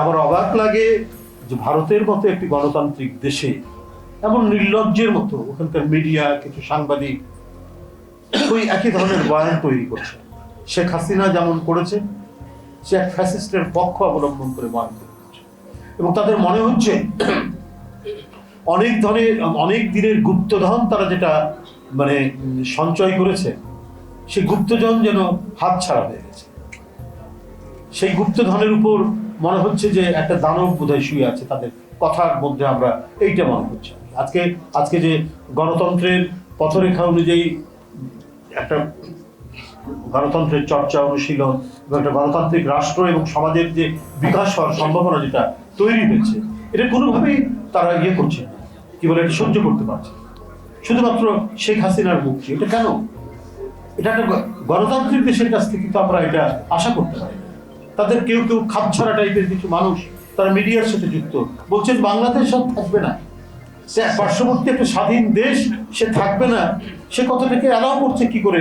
আমার অবাক লাগে যে ভারতের মতো একটি গণতান্ত্রিক দেশে, এমন নির্লজ্জের মতো ওখানকার মিডিয়া কিছু সাংবাদিক ওই একই ধরনের বয়ান তৈরি করছে। শেখ হাসিনা যেমন করেছে, সে এক ফ্যাসিস্টের পক্ষ অবলম্বন করে বয়ান তৈরি করছে। এবং তাদের মনে হচ্ছে অনেক ধরনের, অনেক দিনের গুপ্তধন তারা যেটা মানে সঞ্চয় করেছে, সেই গুপ্তধন যেন হাত ছাড়া হয়ে গেছে। সেই গুপ্তধনের উপর মনে হচ্ছে যে একটা দানব বোধহয় শুয়ে আছে, তাদের কথার মধ্যে আমরা এইটা মনে হচ্ছে আজকে আজকে যে গণতন্ত্রের পথরেখা অনুযায়ী একটা গণতন্ত্রের চর্চা অনুশীলন এবং একটা গণতান্ত্রিক রাষ্ট্র এবং সমাজের যে বিকাশ হওয়ার সম্ভাবনা যেটা তৈরি হয়েছে, এটা কোনোভাবেই তারা ইয়ে করছে না। কি বলে, এটা সহ্য করতে পারছে শুধুমাত্র শেখ হাসিনার মুক্তি, এটা কেন এটা একটা গণতান্ত্রিক দেশের কাছ থেকে তো আমরা এটা আশা করতে পারি। তাদের কেউ কেউ খাপছাড়া টাইপের কিছু মানুষ তারা মিডিয়ার সাথে যুক্ত। বলছেন বাংলাদেশ আর থাকবে না। সে পার্শ্ববর্তী একটা স্বাধীন দেশ, সে থাকবে না। সে কথাটাকে অ্যালাউ করছে কি করে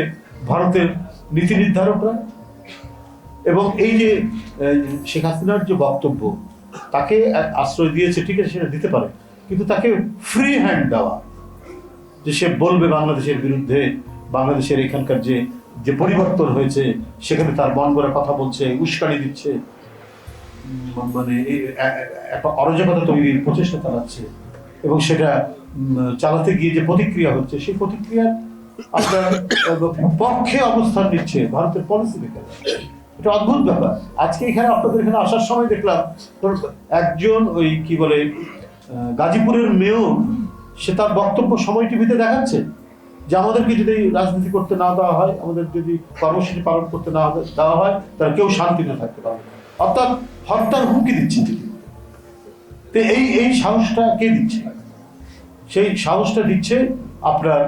ভারতের নীতি নির্ধারকরা? এবং এই যে শেখ হাসিনার যে বক্তব্য, তাকে আশ্রয় দিয়েছে, ঠিক আছে, সেটা দিতে পারে। কিন্তু তাকে ফ্রি হ্যান্ড দেওয়া, যে সে বলবে বাংলাদেশের বিরুদ্ধে, বাংলাদেশের এখানকার যে যে পরিবর্তন হয়েছে, সেখানে তার মন গড়া কথা বলছে, উস্কানি দিচ্ছে মানে একটা তৈরির প্রচেষ্টা চালাচ্ছে। এবং সেটা চালাতে গিয়ে যে প্রতিক্রিয়া হচ্ছে, সেই প্রতিক্রিয়ার আপনার পক্ষে অবস্থান নিচ্ছে ভারতের পলিসি মেকার এটা অদ্ভুত ব্যাপার। আজকে এখানে আপনাদের এখানে আসার সময় দেখলাম একজন ওই কি বলে গাজীপুরের মেয়র, সে তার বক্তব্য সময় টিভিতে দেখাচ্ছে। যে আমাদেরকে যদি রাজনীতি করতে না দেওয়া হয়, আমাদের যদি কর্মসূচি পালন করতে না দেওয়া হয়, তাহলে কেউ শান্তিতে থাকতে পারবে। অর্থাৎ হত্যার হুমকি দিচ্ছে তো এই এই সাহসটা কে দিচ্ছে? সেই সাহসটা দিচ্ছে আপনার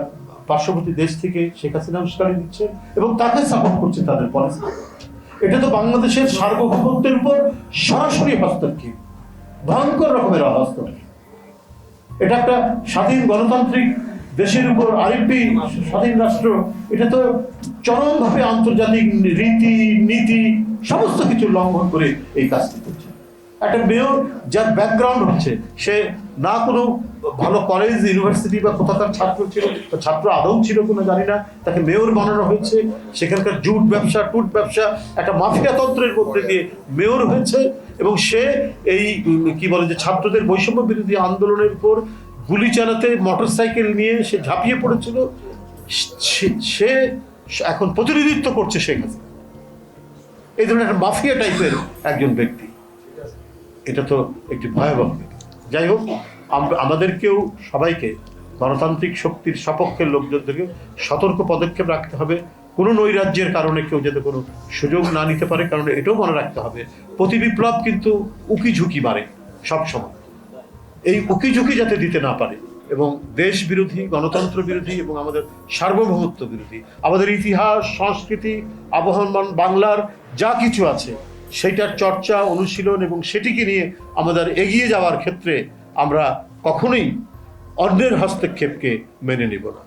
পার্শ্ববর্তী দেশ থেকে শেখ হাসিনা উস্কানি দিচ্ছে এবং তাকে সাপোর্ট করছে তাদের পলিসি এটা তো বাংলাদেশের সার্বভৌমত্বের উপর সরাসরি হস্তক্ষেপ। ভয়ঙ্কর রকমের হস্তক্ষেপ এটা একটা স্বাধীন গণতান্ত্রিক দেশের উপর আরেকটি স্বাধীন রাষ্ট্র, এটা তো চরমভাবে আন্তর্জাতিক রীতি, নীতি, সমস্ত কিছু লঙ্ঘন করে এই কাজটি করছে। একটা মেয়র যার ব্যাকগ্রাউন্ড হচ্ছে, সে না কোনো ভালো কলেজ ইউনিভার্সিটি বা কোথাকার ছাত্র ছিল ছাত্র আদৌ ছিল কোনো জানি না, তাকে মেয়র বানানো হয়েছে। সেখানকার জুট ব্যবসা, টুট ব্যবসা, একটা মাফিয়া তন্ত্রের মধ্যে দিয়ে মেয়র হয়েছে এবং সে এই, কি বলে যে, ছাত্রদের বৈষম্য বিরোধী আন্দোলনের উপর গুলি চালাতে মোটর সাইকেল নিয়ে সে ঝাঁপিয়ে পড়েছিল। সে- এখন প্রতিনিধিত্ব করছে হাসিনা। এই ধরনের একটা মাফিয়া টাইপের একজন ব্যক্তি। এটা তো একটি ভয়াবহ। যাই হোক আমাদেরকেও সবাইকে গণতান্ত্রিক শক্তির সপক্ষের লোকজনদেরকে সতর্ক পদক্ষেপ রাখতে হবে। কোনো নৈরাজ্যের কারণে কেউ যাতে কোনো সুযোগ না নিতে পারে, কারণ এটাও মনে রাখতে হবে। প্রতি বিপ্লব কিন্তু উকি ঝুঁকি মারে সবসময়। এই উকি ঝুঁকি যাতে দিতে না পারে এবং দেশ বিরোধী, গণতন্ত্র বিরোধী এবং আমাদের সার্বভৌমত্ব বিরোধী, আমাদের ইতিহাস, সংস্কৃতি, আবহমান, বাংলার যা কিছু আছে সেইটার চর্চা, অনুশীলন এবং সেটিকে নিয়ে আমাদের এগিয়ে যাওয়ার ক্ষেত্রে আমরা কখনোই অন্যের হস্তক্ষেপকে মেনে নিব না।